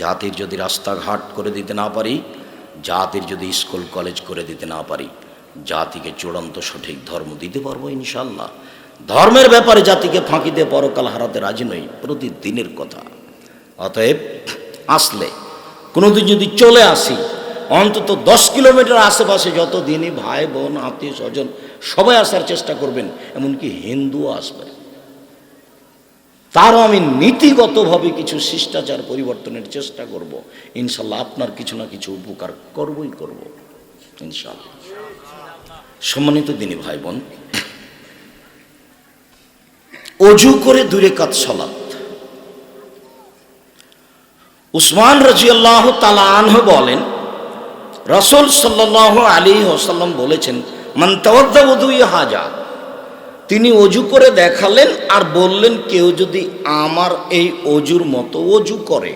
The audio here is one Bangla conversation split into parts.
জাতির যদি রাস্তাঘাট করে দিতে না পারি, জাতির যদি স্কুল, কলেজ করে দিতে না পারি, জাতিকে চূড়ান্ত সঠিক ধর্ম দিতে পারব ইনশাল্লাহ ধর্মের ব্যাপারে জাতিকে ফাঁকি দিয়ে পরকাল হারাতে রাজি নই, প্রতিদিনের কথা। অতএব, আসলে কোনোদিন যদি চলে আসি, অন্তত দশ কিলোমিটার আশেপাশে যত দিনই ভাই, বোন আত্মীয় স্বজন সবাই আসার চেষ্টা করবেন, এমনকি হিন্দুও আসবে তারও আমি নীতিগতভাবে কিছু শিষ্টাচার পরিবর্তনের চেষ্টা করব। ইনশাল্লাহ আপনার কিছু না কিছু উপকার করবই করব, ইনশাল্লাহ। সম্মানিত দিনী ভাই বোন অজু করে দূরে কাত সলাত। উসমান রাজিয়াল্লাহ তালা আনহ বলেন, রসুল সাল্লাহ আলী ওসাল্লাম বলেছেন মন্তবদ্দা উদুই হাজা। তিনি অজু করে দেখালেন আর বললেন, কেউ যদি আমার এই অজুর মতো অজু করে।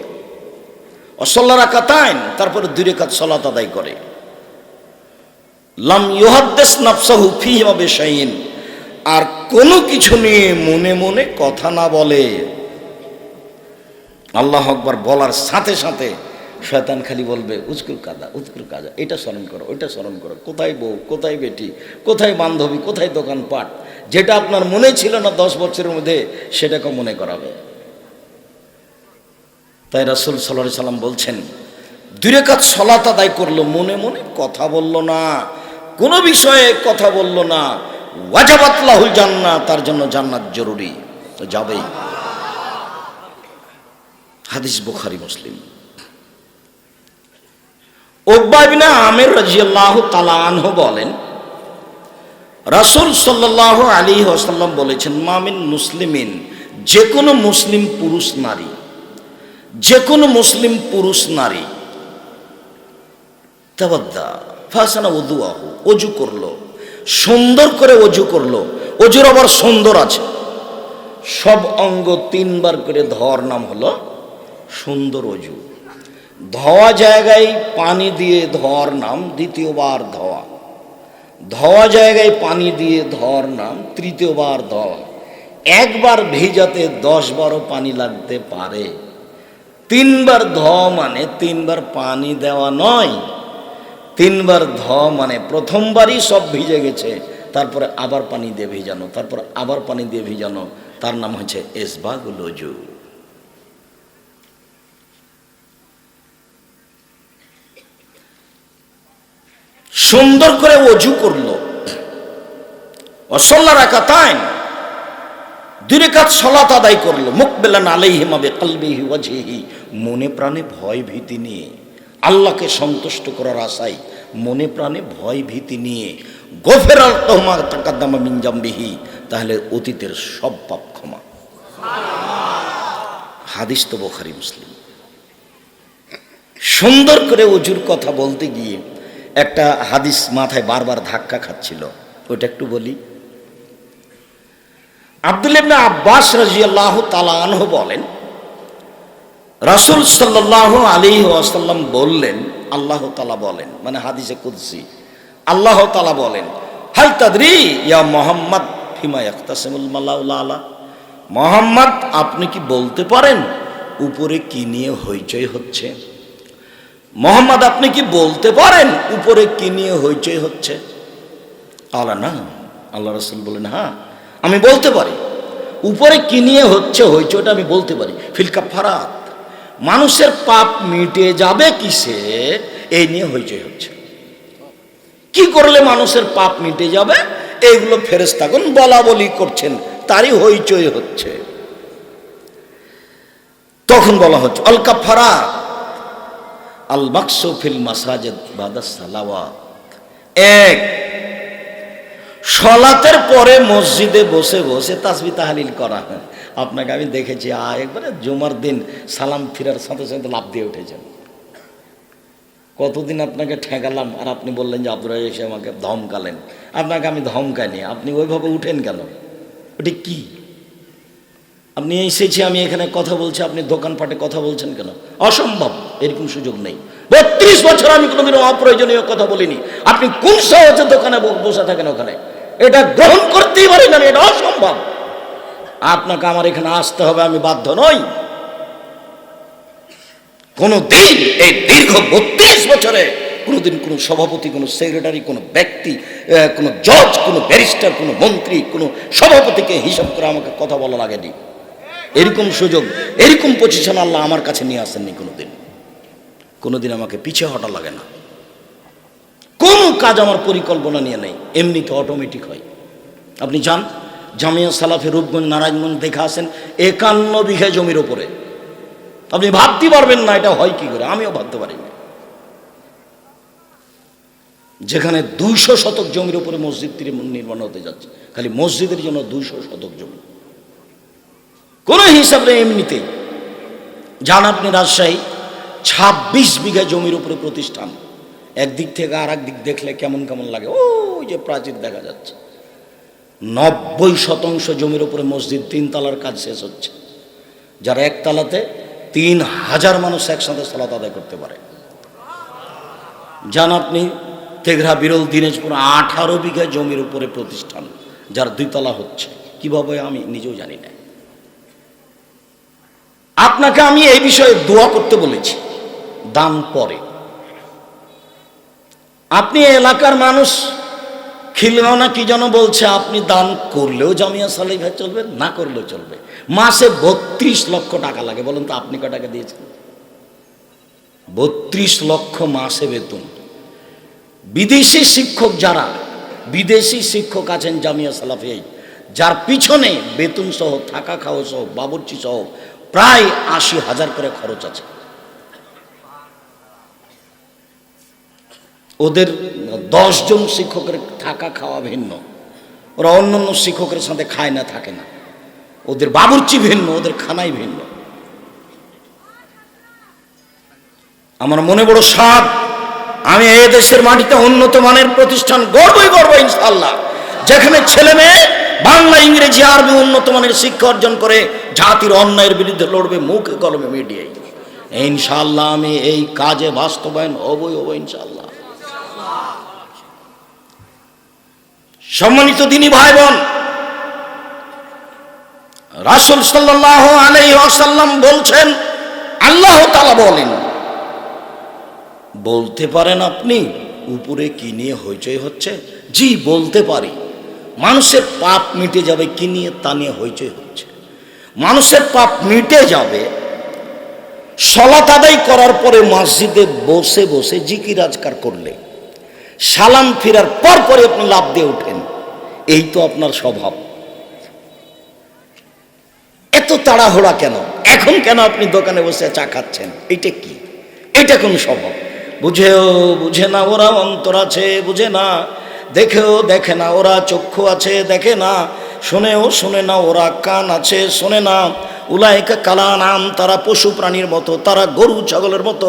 অসল্লা রাখাতাইন তারপরে দুই রেখাত সলাত আদায় করে। লাম ইহাদ্দেস নাফসাহু ফি হবে শাইন আর কোনো কিছু নিয়ে মনে মনে কথা না বলে। আল্লাহ আকবার বলার সাথে সাথে শয়তান খালি বলবে উস্কুর কাদা উস্কুর কাদা এটা স্মরণ করো, ওইটা স্মরণ করো। কোথায় বউ, কোথায় বেটি, কোথায় বান্ধবী, কোথায় দোকানপাট যেটা আপনার মনে ছিল না দশ বছরের মধ্যে সেটাকে মনে করাবে। তাই রাসুল সাল্লাহ সাল্লাম বলছেন দূরে কাজ সলাত আদায় করল মনে মনে কথা বলল না, কোনো বিষয়ে কথা বলল না। ওয়াজাবাতলাহুল জান্না তার জন্য জান্নাত জরুরি। তো যাবেই। হাদিস বুখারি, মুসলিম। ওব্বাবিনা আমের রাজিয়াল্লাহ তালানহ বলেন রাসুল সাল্লাহ আলী আসাল্লাম বলেছেন মামিন মুসলিমিন যে কোনো মুসলিম পুরুষ নারী যে কোনো মুসলিম পুরুষ নারী ফাসানা উদু আহু অজু করল, সুন্দর করে অজু করল, অজুর আবার সুন্দর আছে। সব অঙ্গ তিনবার করে ধর নাম হলো সুন্দর অজু। ধোয়া জায়গায় পানি দিয়ে ধর নাম, দ্বিতীয়বার ধোয়া। ধোয়া জায়গায় পানি দিয়ে ধর নাম, তৃতীয়বার ধোয়া। একবার ভেজাতে দশ বারো পানি লাগতে পারে। তিনবার ধ মানে তিনবার পানি দেওয়া নয়। তিনবার ধ মানে প্রথমবারই সব ভিজে গেছে, তারপরে আবার পানি দিয়ে ভিজানো, তারপর আবার পানি দিয়ে ভিজানো। তার নাম হচ্ছে এসবাগুল অজু সুন্দর করে অজু করল। অসল্লা রাখা তাই দুই কাজ সলাত আদায় করল। মুখ বেলা নালেই হেমাবে কালবিহি ওয়াজহিহি। মনে প্রাণে ভয় ভীতি নিয়ে, আল্লাহকে সন্তুষ্ট করার আশায় মনে প্রাণে ভয় ভীতি নিয়ে গোফের আল্লাহমা তাকাদ্দামা মিনজাম্বিহি তাহলে অতীতের সব পাপ ক্ষমা। হাদিস তো বোখারি মুসলিম। সুন্দর করে অজুর কথা বলতে গিয়ে একটা হাদিস মাথায় বারবার ধাক্কা খাচ্ছিল ওটা একটু বলি। আব্দুল ইবনে আব্বাস রাজিয়াল্লাহ তালানহ বলেন, রাসুল সাল্লাহ আলী ওয়াসাল্লাম বললেন, আল্লাহ তালা বলেন মানে হাদিসে কুদসি, আল্লাহ তালা বলেন, হাল তাদরি ইয়া মোহাম্মদ ফিমা ইয়াক্তাসিমুল আলা? মোহাম্মদ, আপনি কি বলতে পারেন? উপরে কি নিয়ে হইচই হচ্ছে? মোহাম্মদ, আপনি কি বলতে পারেন? উপরে কি নিয়ে হইচই হচ্ছে? আল্লাহ না। আল্লাহ রসুল বলেন হ্যাঁ আমি বলতে পারি। উপরে কি নিয়ে হচ্ছে, হইচইটা আমি বলতে পারি। ফিলকা ফারাত মানুষের পাপ মিটে যাবে কিসে? এই নিয়ে হইচই হচ্ছে। কি করলে মানুষের পাপ মিটে যাবে? এইগুলো ফেরেস্তাগুন বলা বলি করছেন, তারই হইচই হচ্ছে। তখন বলা হচ্ছে অলকা ফারা আল ফিল মাসাজেদ সালাওয়াত। এক, সলাতের পরে মসজিদে বসে বসে তাসবি তাহালিল করা। হয় আপনাকে আমি দেখেছি আ একবারে জুমার দিন সালাম ফিরার সাথে সাথে লাভ দিয়ে উঠেছেন কতদিন আপনাকে ঠেকালাম, আর আপনি বললেন যে আব্দুল এসে আমাকে ধমকালেন। আপনাকে আমি ধমকাইনি, আপনি ওইভাবে উঠেন কেন? ওটি কি? আপনি এসেছি, আমি এখানে কথা বলছি, আপনি দোকানপাটে কথা বলছেন কেন? অসম্ভব। এরকম সুযোগ নেই। বত্রিশ বছর আমি কোনোদিন অপ্রয়োজনীয় কথা বলিনি। আপনি কোন সহজে দোকানে বসে থাকেন ওখানে? এটা গ্রহণ করতেই পারেন না এটা অসম্ভব। আপনাকে আমার এখানে আসতে হবে, আমি বাধ্য নই। কোনো দিন এই দীর্ঘ বত্রিশ বছরে কোনোদিন কোনো সভাপতি, কোনো সেক্রেটারি, কোনো ব্যক্তি কোনো জজ, কোনো ব্যারিস্টার, কোনো মন্ত্রী, কোনো সভাপতিকে হিসাব করে আমাকে কথা বলা লাগেনি এরকম সুযোগ, এরকম পজিশন আল্লাহ আমার কাছে নিয়ে আসেননি কোনোদিন। কোনোদিন আমাকে পিছে হটা লাগে না। কোন কাজ আমার পরিকল্পনা নিয়ে নেই। এমনিতে অটোমেটিক হয়। আপনি যান, জামিয়া সালাফে রূপগঞ্জ, নারায়ণগঞ্জ দেখে আসেন, একান্ন বিঘা জমির ওপরে। আপনি ভাবতে পারবেন না এটা হয় কি করে, আমিও ভাবতে পারি না যেখানে দুইশো শতক জমির উপরে মসজিদটি নির্মাণ হতে যাচ্ছে, খালি মসজিদের জন্য দুইশো শতক জমি। কোনো হিসাব নেই এমনিতেই। যান আপনি রাজশাহী ছাব্বিশ বিঘা জমির উপরে প্রতিষ্ঠান। একদিক থেকে আর দিক দেখলে কেমন কেমন লাগে। ওই যে প্রাচীর দেখা যাচ্ছে। নব্বই শতাংশ জমির উপরে মসজিদ তিন তালার কাজ শেষ হচ্ছে। যারা একতলাতে তিন হাজার মানুষ একসাথে সালাত আদায় করতে পারে। যান আপনি, তেঘরা, বিরল, দিনাজপুর, আঠারো বিঘা জমির উপরে প্রতিষ্ঠান, যার দুইতলা হচ্ছে। কীভাবে আমি? নিজেও জানি না। আপনাকে আমি এই বিষয়ে দোয়া করতে বলেছি। দান পরে আপনি এলাকার মানুষ, খিলগাঁও না কি যেন বলছে, আপনি দান করলেও জামিয়া সালিফা চলবে, না করলেও চলবে। মাসে বত্রিশ লক্ষ টাকা লাগে, বলেন তো আপনি ক টাকা দিয়েছেন? বত্রিশ লক্ষ মাসে বেতন। বিদেশি শিক্ষক যারা, বিদেশি শিক্ষক আছেন জামিয়া সালাফিয়াই যার পিছনে বেতন সহ, থাকা খাওয়া সহ, বাবরচি সহ, প্রায় আশি হাজার করে খরচ আছে। ওদের দশজন শিক্ষকের থাকা খাওয়া ভিন্ন। ওরা অন্য অন্য শিক্ষকের সাথে খায় না, থাকে না। ওদের বাবুর্চি ভিন্ন, ওদের খানাই ভিন্ন। আমার মনে বড় সাপ আমি এ দেশের মাটিতে উন্নত মানের প্রতিষ্ঠান গর্বই গর্ব ইনশাল্লাহ যেখানে ছেলে মেয়ে বাংলা, ইংরেজি, আরবি উন্নত মানের শিক্ষা অর্জন করে জাতির অন্যায়ের বিরুদ্ধে লড়বে মুখে কলমে মিডিয়ায়। ইনশাল্লাহ আমি এই কাজে বাস্তবায়ন হবই হব ইনশাল্লাহ সম্মানিত দিনী ভাই বোন, রাসুল সাল্লাহ আলাই আসাল্লাম বলছেন, আল্লাহ তালা বলেন, বলতে পারেন আপনি, উপরে কি নিয়ে হইচই হচ্ছে? জি, বলতে পারি। মানুষের পাপ মিটে যাবে, কি নিয়ে, তা নিয়ে হইচই হচ্ছে। মানুষের পাপ মিটে যাবে সলাত আদায় করার পরে মসজিদে বসে বসে জিকির আজকার করলে। সালাম ফিরার পর পরে আপনি লাভ দিয়ে ওঠেন এই তো আপনার স্বভাব। এত তাড়াহুড়া কেন? এখন কেন আপনি দোকানে বসে চা খাচ্ছেন? এটা কি? এটা কোন স্বভাব? বুঝেও বুঝে না ওরা অন্তর আছে, বুঝে না। দেখেও দেখে না, ওরা চক্ষু আছে, দেখে না। শোনেও শোনে না, ওরা কান আছে, শোনে না। উলাইকা কালা নাম তারা পশু প্রাণীর মতো, তারা গরু ছাগলের মতো,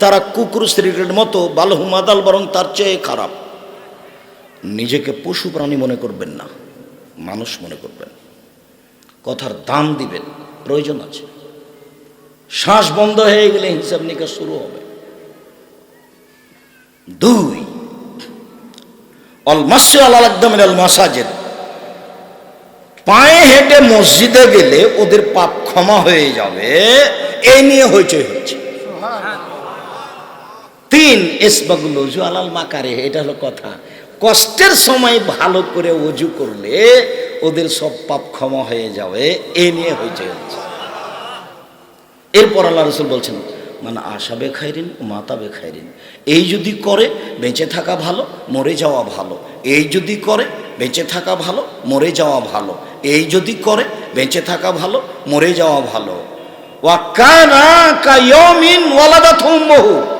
তারা কুকুর স্ত্রীর মতো বালহুমাদাল বরং তার চেয়ে খারাপ। নিজেকে পশু প্রাণী মনে করবেন না, মানুষ মনে করবেন। কথার দাম দিবেন, প্রয়োজন আছে। শ্বাস বন্ধ হয়ে গেলে হিসাব নিকাশ শুরু হবে। দুই, অল মাসে আল একদম আল মাসাজের পায়ে হেঁটে মসজিদে গেলে ওদের পাপ ক্ষমা হয়ে যাবে। এই নিয়ে হইচই হচ্ছে। তিন এসবাগুল অজু আলাল মাকারে, এটা হলো কথা। কষ্টের সময় ভালো করে অজু করলে ওদের সব পাপ ক্ষমা হয়ে যাবে। এ নিয়ে হইচই হচ্ছে। এরপর আল্লাহ রসুল বলছেন মানে আশা বেখাইরিন মাতা বেখাইরিন। এই যদি করে, বেঁচে থাকা ভালো, মরে যাওয়া ভালো। এই যদি করে, বেঁচে থাকা ভালো, মরে যাওয়া ভালো। এই যদি করে, বেঁচে থাকা ভালো, মরে যাওয়া ভালো। ওয়াকানা কায়মিন ওয়ালাদাতুম্মহু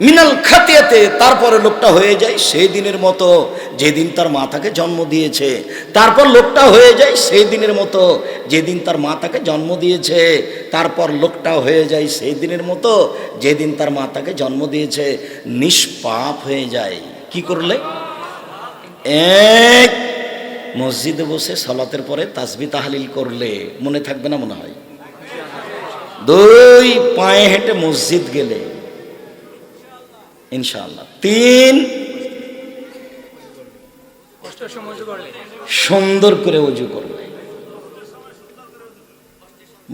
মিনাল খাতিয়াতে তারপরে লোকটা হয়ে যায় সেই দিনের মতো যেদিন তার মাতাকে জন্ম দিয়েছে। তারপর লোকটা হয়ে যায় সেই দিনের মতো যেদিন তার মাতাকে জন্ম দিয়েছে। তারপর লোকটা হয়ে যায় সেই দিনের মতো যেদিন তার মাতাকে জন্ম দিয়েছে। নিষ্পাপ হয়ে যায়। কি করলে? এক, মসজিদে বসে সলাতের পরে তাসবি তাহালিল করলে। মনে থাকবে না মনে হয়? দুই, পায়ে হেঁটে মসজিদ গেলে। ইনশাআল্লাহ। তিন সুন্দর করে অজু করবে।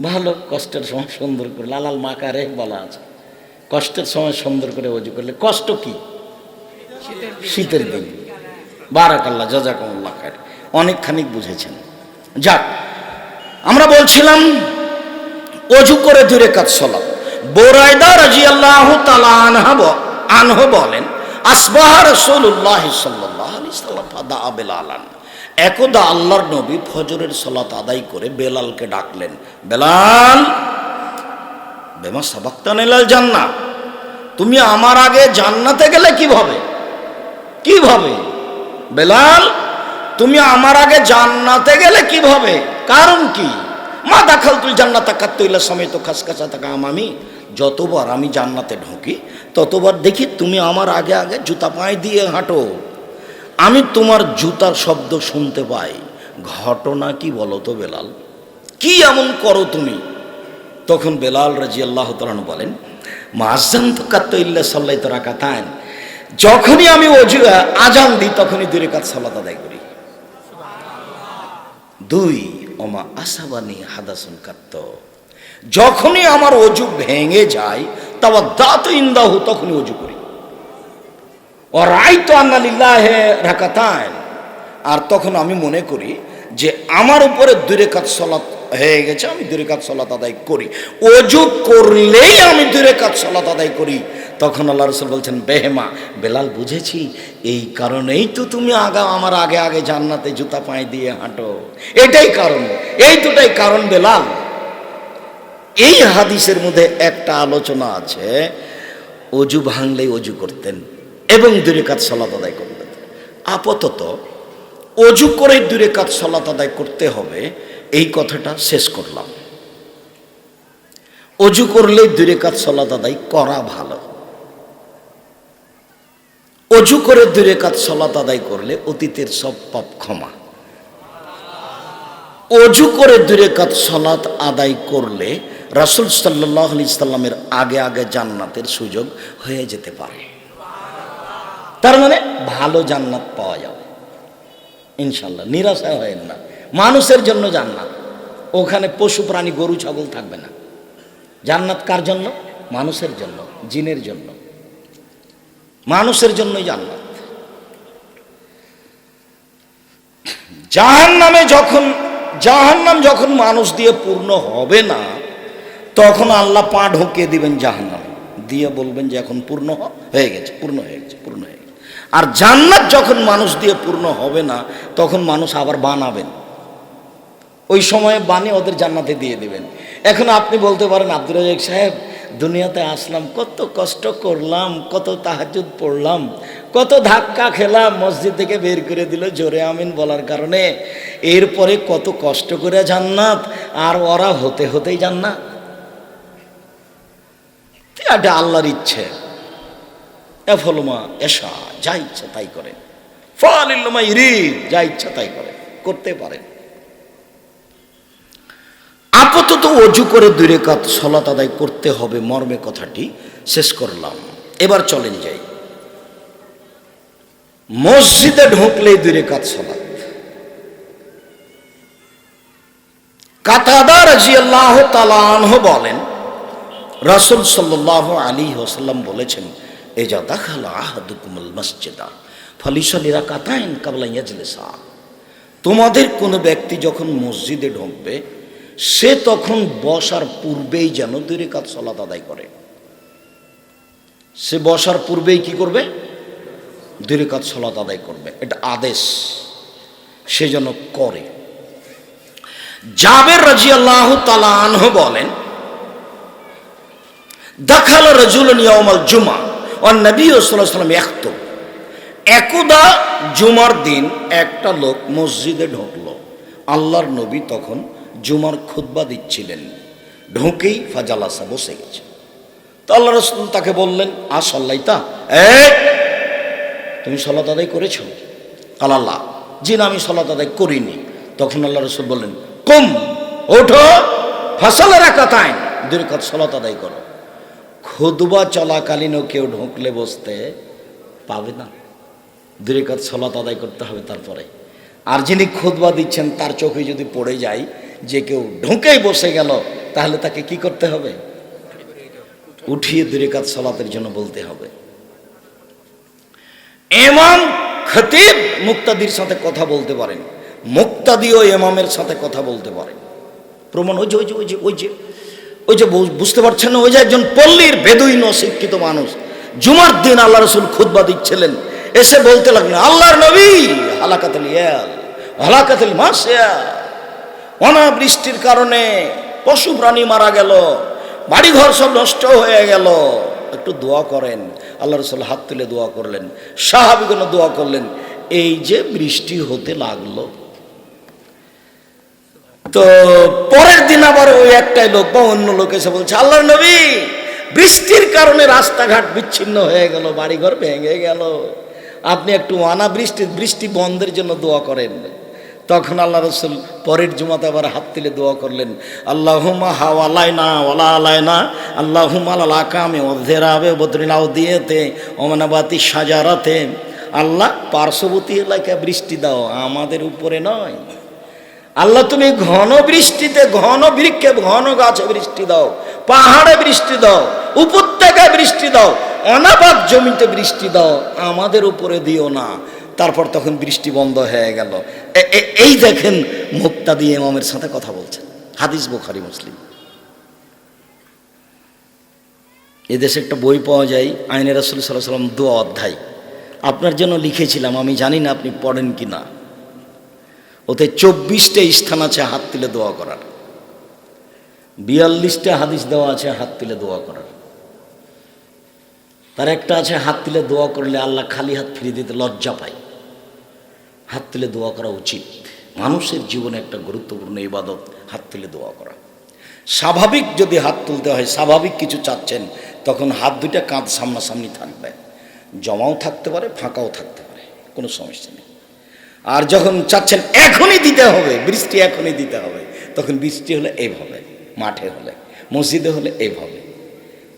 ভালো কষ্টের সময় সুন্দর করে, লালাল মাকারে বলা আছে। কষ্টের সময় সুন্দর করে অজু করলে কষ্ট কি? শীতের দিন। বারাকাল্লাহ, জাজাকুমুল্লাহ খায় অনেকখানি বুঝেছেন। যাক, আমরা বলছিলাম অজু করে দূরে কাজ সলাপ বোরায়দা রাজি আল্লাহ আনহ আনহ বলেন, আসবাহ রসুল্লাহ সাল্লাহ আলি সাল্লাম একদা আল্লাহর নবী ফজরের সলাত আদায় করে বেলালকে ডাকলেন, বেলাল, বেমা সাবাক্তান এলাল জান্না তুমি আমার আগে জান্নাতে গেলে কীভাবে? কীভাবে? বেলাল, তুমি আমার আগে জান্নাতে গেলে কীভাবে? কারণ কি? মা দাখাল তুই জান্নাত কাত্তইলা সমেত, খাসখাসা থাকা আমি যতবার আমি জান্নাতে ঢুকি ততবার দেখি তুমি আমার আগে আগে জুতা পায়ে দিয়ে হাঁটো। আমি তোমার জুতার শব্দ শুনতে পাই। ঘটনা কি বলো তো বেলাল? কি এমন করো তুমি? তখন বেলাল রাজি আল্লাহ তালন বলেন মাজান্ত কাত্ত ইল্লা সাল্লাই তো রাখাতান যখনই আমি অজু আজান দিই, তখনই দূরে কাজ সাল্লাত আদায় করি। দুই, ওমা আসাবানি হাদাসুন কাত্ত। যখনই আমার অজু ভেঙে যায় তাও দাঁত ইন্দাহু, তখনই অজু করি। ও রাই তো আন্নালিল্লাহে রাকাতান আর তখন আমি মনে করি যে আমার উপরে দূরে কাজ সলাত হয়ে গেছে, আমি দূরে কাজ সলাত আদায় করি। অজু করলেই আমি দূরে কাজ সলাত আদায় করি। তখন আল্লাহ রসুল বলছেন, বেহেমা, বেলাল, বুঝেছি? এই কারণেই তো তুমি আগা, আমার আগে আগে জান্নাতে জুতা পায়ে দিয়ে হাঁটো। এটাই কারণ, এই দুটাই কারণ বেলাল। এই হাদিসের মধ্যে একটা আলোচনা আছে, অজু ভাঙলেই অজু করতেন এবং দূরে কাজ সলাত আদায় করতেন। আপাতত অজু করে দূরে কাজ সলাত আদায় করতে হবে, এই কথাটা শেষ করলাম। অজু করলে দূরে কাজ সলাত আদায় করা ভালো। অজু করে দূরে কাজ সলাত আদায় করলে অতীতের সব পাপ ক্ষমা। অজু করে দূরে কাজ সলাত আদায় করলে রাসুল সাল্লাহ আলি সাল্লামের আগে আগে জান্নাতের সুযোগ হয়ে যেতে পারে। তার মানে ভালো জান্নাত পাওয়া যাবে। ইনশাল্লাহ নিরাশা হয় না। মানুষের জন্য জান্নাত। ওখানে পশু, প্রাণী, গরু, ছাগল থাকবে না। জান্নাত কার জন্য? মানুষের জন্য, জিনের জন্য। মানুষের জন্যই জান্নাত। জাহান নামে যখন জাহান নাম যখন মানুষ দিয়ে পূর্ণ হবে না তখন আল্লাহ পা ঢুকিয়ে দিবেন জাহান দিয়ে বলবেন যে এখন পূর্ণ হয়ে গেছে, পূর্ণ হয়ে গেছে, পূর্ণ হয়ে গেছে। আর জান্নাত যখন মানুষ দিয়ে পূর্ণ হবে না, তখন মানুষ আবার বানাবেন। ওই সময়ে বানিয়ে ওদের জান্নাতে দিয়ে দেবেন। এখন আপনি বলতে পারেন, আব্দুর রাজাক সাহেব, দুনিয়াতে আসলাম, কত কষ্ট করলাম, কত তাহাজুদ পড়লাম, কত ধাক্কা খেলাম, মসজিদ থেকে বের করে দিল, জোরে আমিন বলার কারণে। এরপরে কত কষ্ট করে জান্নাত, আর ওরা হতে হতেই জান্নাত। এটা আল্লাহর ইচ্ছে? এফলমা এসা, যা ইচ্ছা তাই করে। ফলিল্লমা ইরিদ, যা ইচ্ছা তাই করে। করতে পারেন আপাতত অজু করে দূরে কাত সলাত আদায় করতে হবে, মর্মে কথাটি শেষ করলাম। এবার চলেন যাই। মসজিদে ঢুকলে দূরে কাত সলাত। কাতাদা রাজিয়াল্লাহ তালানহ বলেন রাসুল সাল্লাহ আলী ওসাল্লাম বলেছেন এ যা দেখালা আহাদুকুমুল মসজিদা ফলিসলিরা কাতাইন কাবলা ইয়াজলেসা। তোমাদের কোনো ব্যক্তি যখন মসজিদে ঢুকবে, সে তখন বসার পূর্বেই যেন দুই রেখাত সলাত আদায় করে। সে বসার পূর্বেই কি করবে? দুই রেখাত সলাত আদায় করবে। এটা আদেশ। সে যেন করে। জাবের রাজি আল্লাহ তালাহ বলেন দেখাল রজুল নিয়মাল জুমা ও নবী সাল্লাম একত একদা জুমার দিন একটা লোক মসজিদে ঢুকলো। আল্লাহর নবী তখন জুমার খুতবা দিচ্ছিলেন। ঢুকেই ফাজালাসা বসে গেছে। তো আল্লাহ রসুল তাকে বললেন, আ সল্লাইতা? তুমি সলাত আদায় করেছ? কাল আল্লাহ, জি না, আমি সলাত আদায় করিনি। তখন আল্লাহ রসুল বললেন, কুম, ওঠো ফসলের একাতায় দুই কাজ সলাত আদায় করো। খুদবা চলাকালীনও কেউ ঢুকলে বসতে পাবে না। দুই কাজ সলাত আদায় করতে হবে তারপরে। আর যিনি খুদবা দিচ্ছেন, তার চোখে যদি পড়ে যায়, যে কেউ ঢুকেই বসে গেল, তাহলে তাকে কি করতে হবে? উঠিয়ে দূরে কাজ সলাতের জন্য বলতে হবে। এমাম খতিব মুক্তাদির সাথে কথা বলতে পারেন। মুক্তাদিও এমামের সাথে কথা বলতে পারেন। প্রমাণ ওই যে ওই যে ওই যে ওই যে ওই যে বুঝতে পারছেন না, ওই যে একজন পল্লীর বেদুইন শিক্ষিত মানুষ। জুমার দিন আল্লাহ রসুল খুতবা দিচ্ছিলেন। এসে বলতে লাগলেন, আল্লাহর নবী, হালাকাতুল ইয়াল, হালাকাতুল মাসিয়া। অনাবৃষ্টির কারণে পশু প্রাণী মারা গেল, বাড়িঘর সব নষ্ট হয়ে গেল। একটু দোয়া করেন। আল্লাহ রসুল হাত তুলে দোয়া করলেন। সাহাবিগুলো দোয়া করলেন, এই যে বৃষ্টি হতে লাগল তো পরের দিন আবার ওই একটাই লোক বা অন্য লোক এসে বলছে আল্লাহ নবী, বৃষ্টির কারণে রাস্তাঘাট বিচ্ছিন্ন হয়ে গেল, বাড়িঘর ভেঙে গেল। আপনি একটু আনা বৃষ্টি বৃষ্টি বন্ধের জন্য দোয়া করেন। তখন আল্লাহ রসুল পরের জুমাতে আবার হাত তুলে দোয়া করলেন আল্লাহুমা হাওয়ালাই না ওলা আলাই না আল্লাহুমা আল্লাহ কামে অধেরাবে বদরিলাও দিয়েতে অমানাবাতি সাজারাতে। আল্লাহ পার্শ্ববর্তী এলাকায় বৃষ্টি দাও, আমাদের উপরে নয়। আল্লাহ, তুমি ঘন বৃষ্টিতে, ঘন বৃক্ষে, ঘন গাছে বৃষ্টি দাও, পাহাড়ে বৃষ্টি দাও, উপত্যকায় বৃষ্টি দাও অনাবাদ জমিতে বৃষ্টি দাও, আমাদের উপরে দিও না। তারপর তখন বৃষ্টি বন্ধ হয়ে গেল। এই দেখেন মুক্তা দিয়ে ইমামের সাথে কথা বলছেন। হাদিস বুখারি, মুসলিম। এদেশে একটা বই পাওয়া যায় আইনের রাসুল সাল্লাহ সাল্লাম দু অধ্যায়। আপনার জন্য লিখেছিলাম, আমি জানি না আপনি পড়েন কি না ওতে চব্বিশটা স্থান আছে হাত তুলে দোয়া করার। বিয়াল্লিশটা হাদিস দেওয়া আছে হাত তুলে দোয়া করার। তার একটা আছে হাত তুলে দোয়া করলে আল্লাহ খালি হাত ফিরিয়ে দিতে লজ্জা পায়। হাত তুলে দোয়া করা উচিত। মানুষের জীবনে একটা গুরুত্বপূর্ণ ইবাদত হাত তুলে দোয়া করা। স্বাভাবিক যদি হাত তুলতে হয়, স্বাভাবিক কিছু চাচ্ছেন, তখন হাত দুইটা কাঁধ সামনাসামনি থাকবে। জমাও থাকতে পারে, ফাঁকাও থাকতে পারে, কোনো সমস্যা নেই। আর যখন চাচ্ছেন, এখনই দিতে হবে, বৃষ্টি এখনই দিতে হবে, তখন বৃষ্টি হলে এইভাবে মাঠে হলে, মসজিদে হলে এইভাবে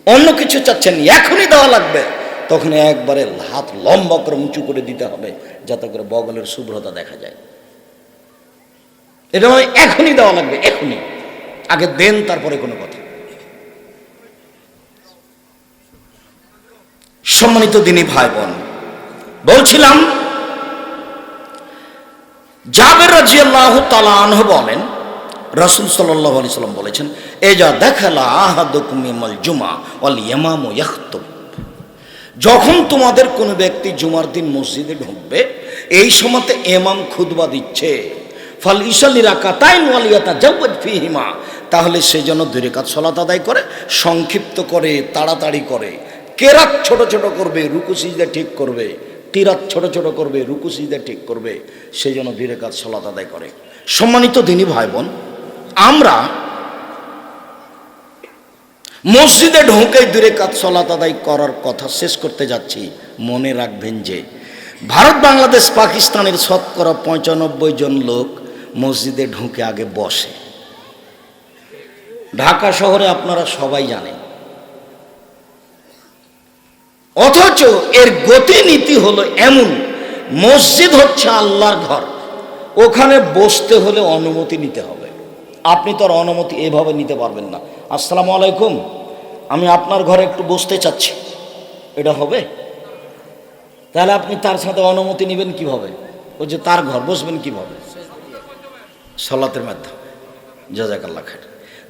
অন্য কিছু চাচ্ছেন, এখনই দেওয়া লাগবে, তখন একবারে হাত লম্বা করে উঁচু করে দিতে হবে, যাতে করে বগলের শুভ্রতা দেখা যায়। এটা এখনই দেওয়া লাগবে, এখনই। আগে দেন, তারপরে কোনো কথা। সম্মানিত দিনী ভাই বোন বলছিলাম জাবের রাজিয়াল্লাহ তালাহ বলেন, রসুল সাল্লাহ আলি সাল্লাম বলেছেন এ যা দেখালা আহাদুকুমিমাল জুমা অল ইয়ামাম যখন তোমাদের কোনো ব্যক্তি জুমার দিন মসজিদে ঢুকবে, এই সময়তে এমাম খুদবা দিচ্ছে। ফল ইসালি রাখা তাই নোয়ালিয়াতা জাব্বাদ ফিহিমা। তাহলে সে যেন দুই কাজ সলাত আদায় করে, সংক্ষিপ্ত করে, তাড়াতাড়ি করে। কেরাত ছোট ছোট করবে, রুকু সিজদা ঠিক করবে। কিরাত ছোট ছোট করবে, রুকু সিজদা ঠিক করবে সে যেন দুই কাজ সলাত আদায় করে। সম্মানিত দিনী ভাই বোন আমরা মসজিদে ঢোকে দূরে কাজ সলাত আদায় করার কথা শেষ করতে যাচ্ছি। মনে রাখবেন যে, ভারত, বাংলাদেশ, পাকিস্তানের শতকরা পঁচানব্বই জন লোক মসজিদে ঢুকে আগে বসে। ঢাকা শহরে আপনারা সবাই জানেন অথচ এর গতিনীতি হলো এমন, মসজিদ হচ্ছে আল্লাহর ঘর, ওখানে বসতে হলে অনুমতি নিতে হবে। আপনি তো আর অনুমতি এভাবে নিতে পারবেন না। আসসালামু আলাইকুম, আমি আপনার ঘরে একটু বসতে চাচ্ছি। এটা হবে? তাহলে আপনি তার সাথে অনুমতি নেবেন কীভাবে? ও যে তার ঘর, বসবেন কীভাবে? সলাতের মাধ্যমে। জাজাকাল্লা খাট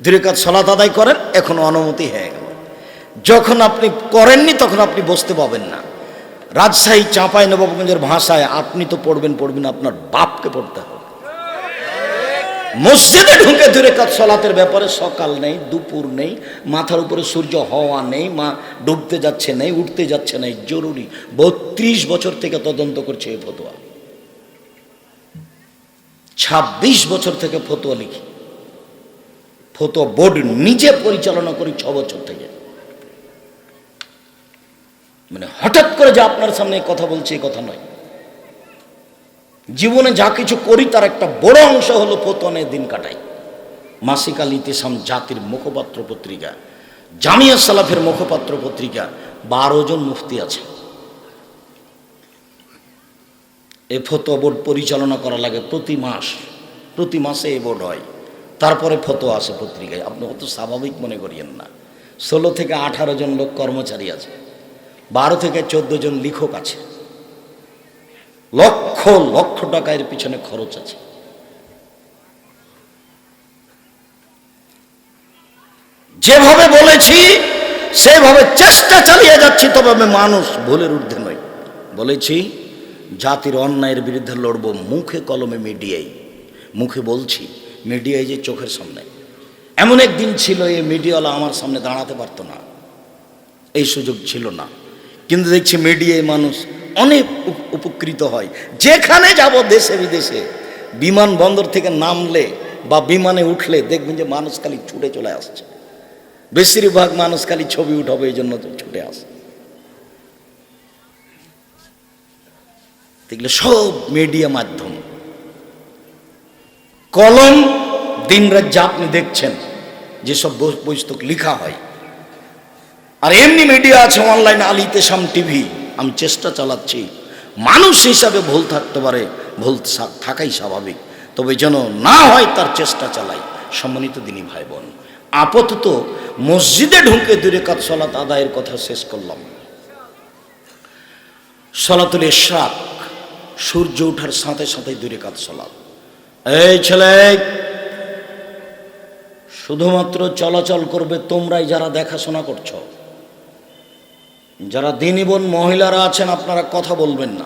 দূরে কাজ সলাত আদায় করেন, এখন অনুমতি হয়ে গেল। যখন আপনি করেননি, তখন আপনি বসতে পাবেন না। রাজশাহী চাঁপাই নবাবগঞ্জের ভাষায় আপনি তো পড়বেন পড়বেন আপনার বাপকে পড়তে হবে। মসজিদে ঢুকে দূরে কাজ, সলাতের ব্যাপারে সকাল নেই, দুপুর নেই, মাথার উপরে সূর্য হওয়া নেই, মা ডুবতে যাচ্ছে নেই, উঠতে যাচ্ছে নেই, জরুরি। বত্রিশ বছর থেকে তদন্ত করছে এই ফতোয়া। ছাব্বিশ বছর থেকে ফতোয়া লিখি। ফতোয়া বোর্ড নিজে পরিচালনা করি ছ বছর থেকে। মানে হঠাৎ করে যে আপনার সামনে কথা বলছি, এই কথা নয়। জীবনে যা কিছু করি, তার একটা বড় অংশ হলো পতনে দিন কাটাই। মাসিক আল ইতিসাম জাতির মুখপাত্র পত্রিকা, জামিয়া সালাফের মুখপাত্র পত্রিকা, বারো জন মুফতি আছে। এই ফতো বোর্ড পরিচালনা করা লাগে প্রতি মাস, প্রতি মাসে এ বোর্ড হয়। তারপরে ফটো আসে পত্রিকায়। আপনি অত স্বাভাবিক মনে করিয়েন না। ষোলো থেকে আঠারো জন লোক কর্মচারী আছে। বারো থেকে চোদ্দ জন লেখক আছে। লক্ষ লক্ষ টাকা এর পিছনে খরচ আছে। যেভাবে বলেছি, সেভাবে চেষ্টা চালিয়ে যাচ্ছি, তবে আমি মানুষ ভুলের ঊর্ধ্বে নই। বলেছি, জাতির অন্যায়ের বিরুদ্ধে লড়ব মুখে কলমে মিডিয়ায়। মুখে বলছি, মিডিয়ায় যে চোখের সামনে। এমন একদিন ছিল, এই মিডিয়াওয়ালা আমার সামনে দাঁড়াতে পারতো না। এই সুযোগ ছিল না। কিন্তু দেখছি মিডিয়ায় মানুষ অনেক উপ- উপকৃত হয়। যেখানে যাব দেশে বিদেশে বিমানবন্দর থেকে নামলে বা বিমানে উঠলে দেখবেন যে মানুষ খালি ছুটে চলে আসছে। বেশিরভাগ মানুষ খালি ছবি উঠাবে, এই জন্য ছুটে আসে। দেখলে সব মিডিয়া মাধ্যম। কলম দিনরাত যা আপনি দেখছেন, যেসব পুস্তক লেখা হয় আর এমনি মিডিয়া আছে অনলাইন আলী তেসাম টিভি আমি চেষ্টা চালাচ্ছি। মানুষ হিসাবে ভুল থাকতে পারে, ভুল থাকাই স্বাভাবিক। তবে যেন না হয় তার চেষ্টা চালাই, সম্মানিত দিনী ভাই বোন আপাতত মসজিদে ঢুকে দূরে কাজ সলাত আদায়ের কথা শেষ করলাম। সলাতুল ইশরাক, সূর্য ওঠার সাথে সাথে দূরে কাজ সলাত। এই ছেলে, শুধুমাত্র চলাচল করবে তোমরাই যারা দেখাশোনা করছ। যারা দিনী বোন মহিলারা আছেন, আপনারা কথা বলবেন না।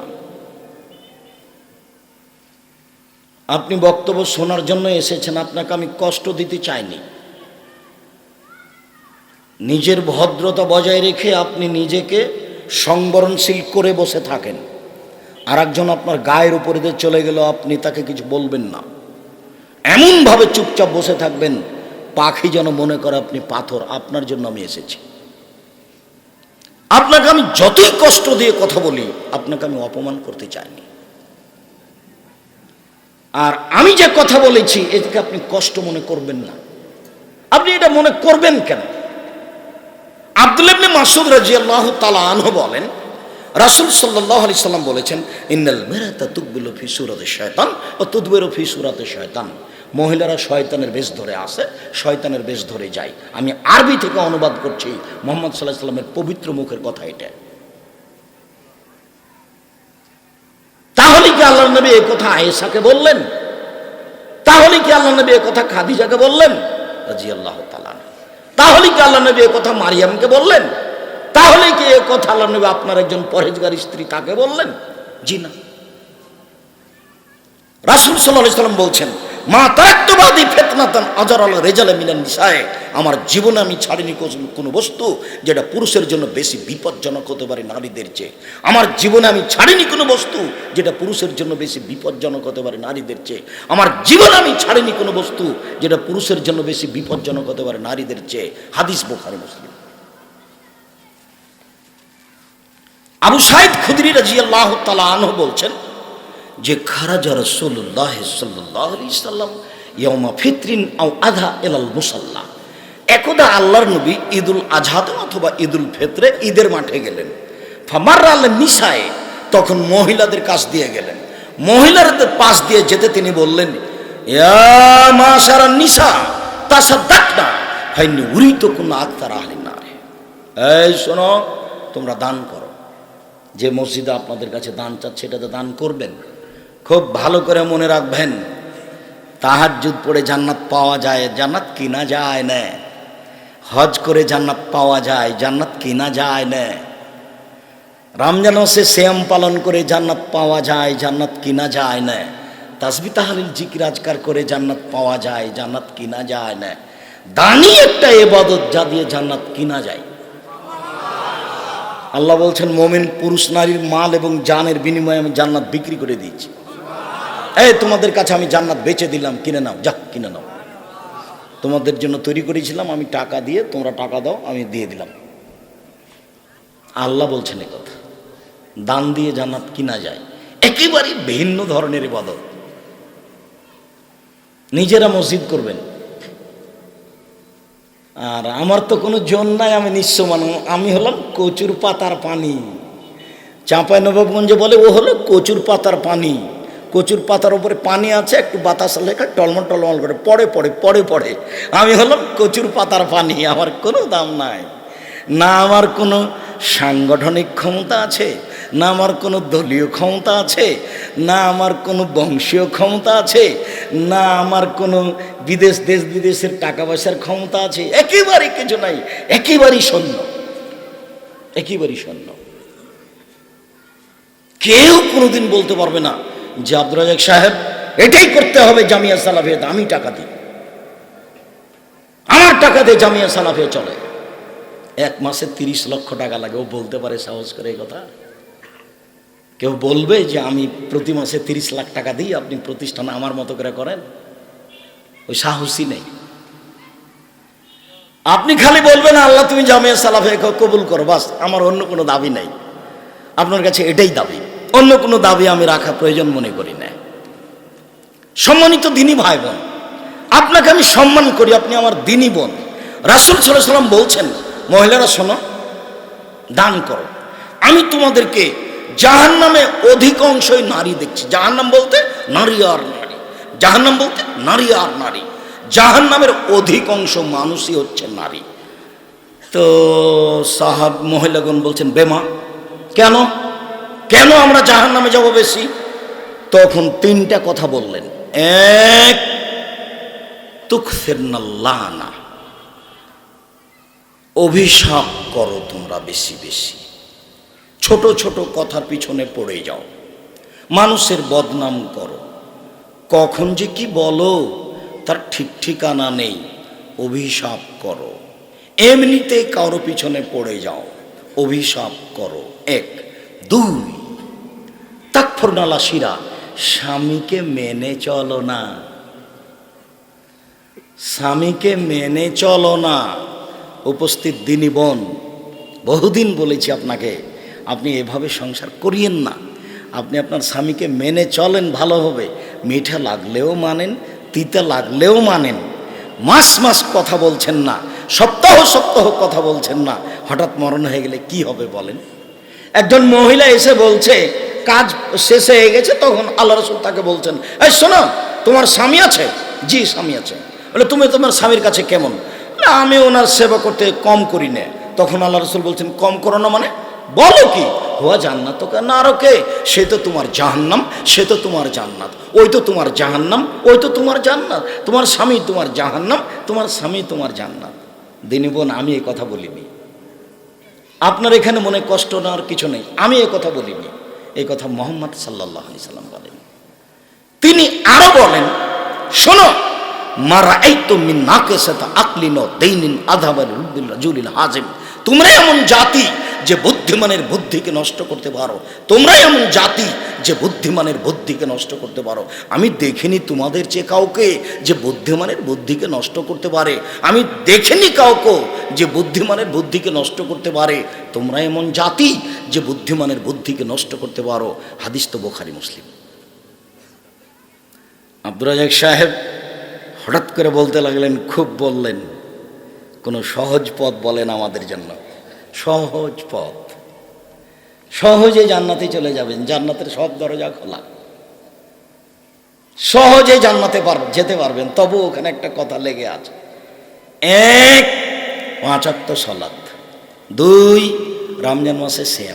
আপনি বক্তব্য শোনার জন্য এসেছেন, আপনাকে আমি কষ্ট দিতে চাইনি। নিজের ভদ্রতা বজায় রেখে আপনি নিজেকে সংবরণশীল করে বসে থাকেন। আর একজন আপনার গায়ের উপরে দিয়ে চলে গেল, আপনি তাকে কিছু বলবেন না। এমনভাবে চুপচাপ বসে থাকবেন, পাখি যেন মনে করে আপনি পাথর, আপনার জন্য আমি এসেছি। আপনাকে আমি যতই কষ্ট দিয়ে কথা বলি, আপনাকে আমি অপমান করতে চাইনি। আর আমি যে কথা বলেছি, এটাকে আপনি কষ্ট মনে করবেন না। আপনি এটা মনে করবেন কেন? আব্দুল ইবনে মাসুদ রাজিয়াল্লাহু তাআলা আনহু বলেন, রাসূল সাল্লাল্লাহু আলাইহি সাল্লাম বলেছেন, ইন্নাল মিরাতা তুকবিলু ফি সূরাতি শয়তান ও তুদবিরু ফি সূরাতি শয়তান। মহিলারা শয়তানের বেশ ধরে আসে, শয়তানের বেশ ধরে যায়। আমি আরবি থেকে অনুবাদ করছি, মোহাম্মদ সাল্লাহ সাল্লামের পবিত্র মুখের কথা এটা। তাহলে কি আল্লাহ নবী এই কথা আয়েশাকে বললেন? তাহলে কি আল্লাহ নবী এই কথা খাদিজাকে বললেন? রাজি আল্লাহ তাহলে কি আল্লাহ নবী এই কথা মারিয়ামকে বললেন? তাহলে কি এ কথা আল্লাহ নবী আপনার একজন পরেজগার স্ত্রী তাকে বললেন? জি না। রাসুল সাল্লাহ সাল্লাম বলছেন মা তাত্ত্ববাদী ফেতনাতান আজার আল রেজালে মিলেন নিশায় আমার জীবনে আমি ছাড়িনি কোনো বস্তু যেটা পুরুষের জন্য বেশি বিপজ্জনক হতে পারে নারীদের চেয়ে। আমার জীবনে আমি ছাড়িনি কোনো বস্তু যেটা পুরুষের জন্য বেশি বিপজ্জনক হতে পারে নারীদের চেয়ে। আমার জীবনে আমি ছাড়িনি কোনো বস্তু যেটা পুরুষের জন্য বেশি বিপজ্জনক হতে পারে নারীদের চেয়ে। হাদিস বোখারে, মুসলিম। আবু সাইদ খুদরি রাজি আল্লাহ তালা আনহ বলছেন যে খারাজা রসুল্লাহ সাল্লাহ সাল্লাম ইয়মা ফিতরিন আও আধা এলাল মুসাল্লাহ একদা আল্লাহর নবী ঈদুল আজহাদ অথবা ঈদুল ফেতরে ঈদের মাঠে গেলেন। ফামার আল নিসায় তখন মহিলাদের কাছ দিয়ে গেলেন। মহিলাদের পাশ দিয়ে যেতে তিনি বললেন মা সারা নিসা তাসা দাক না ফাইনি উরি তো কোনো আত্মার আহলি না রে এই শোনো, তোমরা দান করো। যে মসজিদে আপনাদের কাছে দান চাচ্ছে এটাতে দান করবেন খুব ভালো করে মনে রাখবেন তাহার তাহাজ্জুদ পড়ে জান্নাত পাওয়া যায়, জান্নাত কিনা যায় না। হজ করে জান্নাত পাওয়া যায়, জান্নাত কিনা যায় না। রমজান মাসে শ্যাম পালন করে জান্নাত পাওয়া যায়, জান্নাত কিনা যায় না। তাসবি তাহালিল জিকির আজকার করে জান্নাত পাওয়া যায়, জান্নাত কিনা যায় না। দানি একটা এবাদত যা দিয়ে জান্নাত কিনা যায়। আল্লাহ বলছেন, মোমেন পুরুষ নারীর মাল এবং জানের বিনিময়ে আমি জান্নাত বিক্রি করে দিয়েছি। এই, তোমাদের কাছে আমি জান্নাত বেচে দিলাম, কিনে নাও যাক কিনে নাও। তোমাদের জন্য তৈরি করেছিলাম, আমি টাকা দিয়ে, তোমরা টাকা দাও, আমি দিয়ে দিলাম। আল্লাহ বলছেন এ কথা। দান দিয়ে জান্নাত কিনা যায়। একেবারেই ভিন্ন ধরনের ইবাদত। নিজেরা মসজিদ করবেন। আর আমার তো কোনো জন নাই, আমি নিঃস্ব মানুষ। আমি হলাম কচুর পাতার পানি। চাঁপাই নবাবগঞ্জে বলে, ও হলো কচুর পাতার পানি। কচুর পাতার উপরে পানি আছে, একটু বাতাস লেখা, টলমল টলমল করে, পড়ে পড়ে পড়ে পড়ে। আমি হলাম কচুর পাতার পানি, আমার কোনো দাম নাই। না আমার কোনো সাংগঠনিক ক্ষমতা আছে, না আমার কোনো দলীয় ক্ষমতা আছে, না আমার কোনো বংশীয় ক্ষমতা আছে, না আমার কোনো বিদেশ, দেশ, বিদেশের টাকা পয়সার ক্ষমতা আছে। একেবারে কিছু নাই, একেবারেই শূন্য একেবারেই শূন্য কেউ কোনোদিন বলতে পারবে না যে আব্দুল রাজাক সাহেব, এটাই করতে হবে জামিয়া সালাফিয়া, আমি টাকা দিই। আমার টাকা দিয়ে জামিয়া সালাফিয়া চলে। এক মাসে তিরিশ লক্ষ টাকা লাগে, ও বলতে পারে সাহস করে এই কথা? কেউ বলবে যে আমি প্রতি মাসে তিরিশ লাখ টাকা দিই, আপনি প্রতিষ্ঠান আমার মতো করে করেন? ওই সাহসই নেই। আপনি খালি বলবেন, আল্লাহ তুমি জামিয়া সালাফে কবুল করো, বাস, আমার অন্য কোনো দাবি নাই। আপনার কাছে এটাই দাবি। অন্য কোনো দাবি আমি রাখা প্রয়োজন মনে করি না। সম্মানিত দিনী ভাই বোন আপনাকে আমি সম্মান করি, আপনি আমার দিনী বোন। রাসুল সাল্লাম বলছেন, মহিলারা শোনো, দান করো। আমি তোমাদেরকে জাহান নামে অধিকাংশই নারী দেখছি। জাহান নাম বলতে নারী আর নারী। জাহান নাম বলতে নারী আর নারী। জাহান নামের অধিকাংশ মানুষই হচ্ছে নারী। তো সাহাব মহিলাগণ বলছেন, বেমা, কেন? কেন আমরা জাহান নামে যাব বেশি? তখন তিনটা কথা বললেন। এক তুকফেরনাল্লানা অভিশাপ করো তোমরা বেশি বেশি। ছোট ছোট কথার পিছনে পড়ে যাও। মানুষের বদনাম করো। কখন যে কি বলো, তার ঠিক ঠিকানা নেই। অভিশাপ করো। এমনিতে কারও পিছনে পড়ে যাও। অভিশাপ করো। এক, দুই তাকফরনালা শিরা স্বামীকে মেনে চলো না। স্বামীকে মেনে চলো না। উপস্থিত দিনী বোন, বহুদিন বলেছি আপনাকে, আপনি এভাবে সংসার করিয়েন না। আপনি আপনার স্বামীকে মেনে চলেন, ভালো হবে। মিঠা লাগলেও মানেন, তিতে লাগলেও মানেন। মাস মাস কথা বলছেন না, সপ্তাহ সপ্তাহ কথা বলছেন না। হঠাৎ মরণ হয়ে গেলে কি হবে বলেন? একজন মহিলা এসে বলছে কাজ শেষ হয়ে গেছে তখন আল্লাহ রসুল তাকে বলছেন এই শোনো তোমার স্বামী আছে? জি স্বামী আছে। বলে তুমি তোমার স্বামীর কাছে কেমন? "না, আমি ওনার সেবা করতে কম করি না। তখন আল্লাহ রসুল বলছেন কম করো না মানে? বলো কি? হুয়া জান্নাত তো না আরও কে সে তো তোমার জাহান্নাম সে তো তোমার জান্নাত ওই তো তোমার জাহান্নাম ওই তো তোমার জান্নাত তোমার স্বামী তোমার জাহান্নাম তোমার স্বামী তোমার জান্নাত। দিনী বোন আমি এই কথা বলিনি। আপনার এখানে মনে কষ্ট নেওয়ার কিছু নেই আমি এ কথা বলিনি। এই কথা মোহাম্মদ সাল্লাহ সাল্লাম বলেন। তিনি আরও বলেন, শোনো মারা এই তুমি নাকে সাথে আকলিন দৈনিন আধাবার রুবিল রাজুলিল হাজিম। তোমরা এমন জাতি যে বুদ্ধিমানের বুদ্ধিকে নষ্ট করতে পারো। তোমরাই এমন জাতি যে বুদ্ধিমানের বুদ্ধিকে নষ্ট করতে পারো। আমি দেখিনি তোমাদের চেয়ে কাউকে যে বুদ্ধিমানের বুদ্ধিকে নষ্ট করতে পারে। আমি দেখিনি কাউকে যে বুদ্ধিমানের বুদ্ধিকে নষ্ট করতে পারে। তোমরা এমন জাতি যে বুদ্ধিমানের বুদ্ধিকে নষ্ট করতে পারো। হাদিস তো বোখারি মুসলিম। আব্দুর রাজাক সাহেব হঠাৎ করে বলতে লাগলেন, খুব বললেন, কোনো সহজ পথ বলেন আমাদের জন্য। সহজ পথ। সহজে জান্নাতে চলে যাবেন, জান্নাতের সব দরজা খোলা। সহজে জান্নাতে যেতে পারবেন, তবু ওখানে একটা কথা লেগে আছে। এক পাঁচাত্ত সলাদ দুই, রমজান মাসে শ্যাম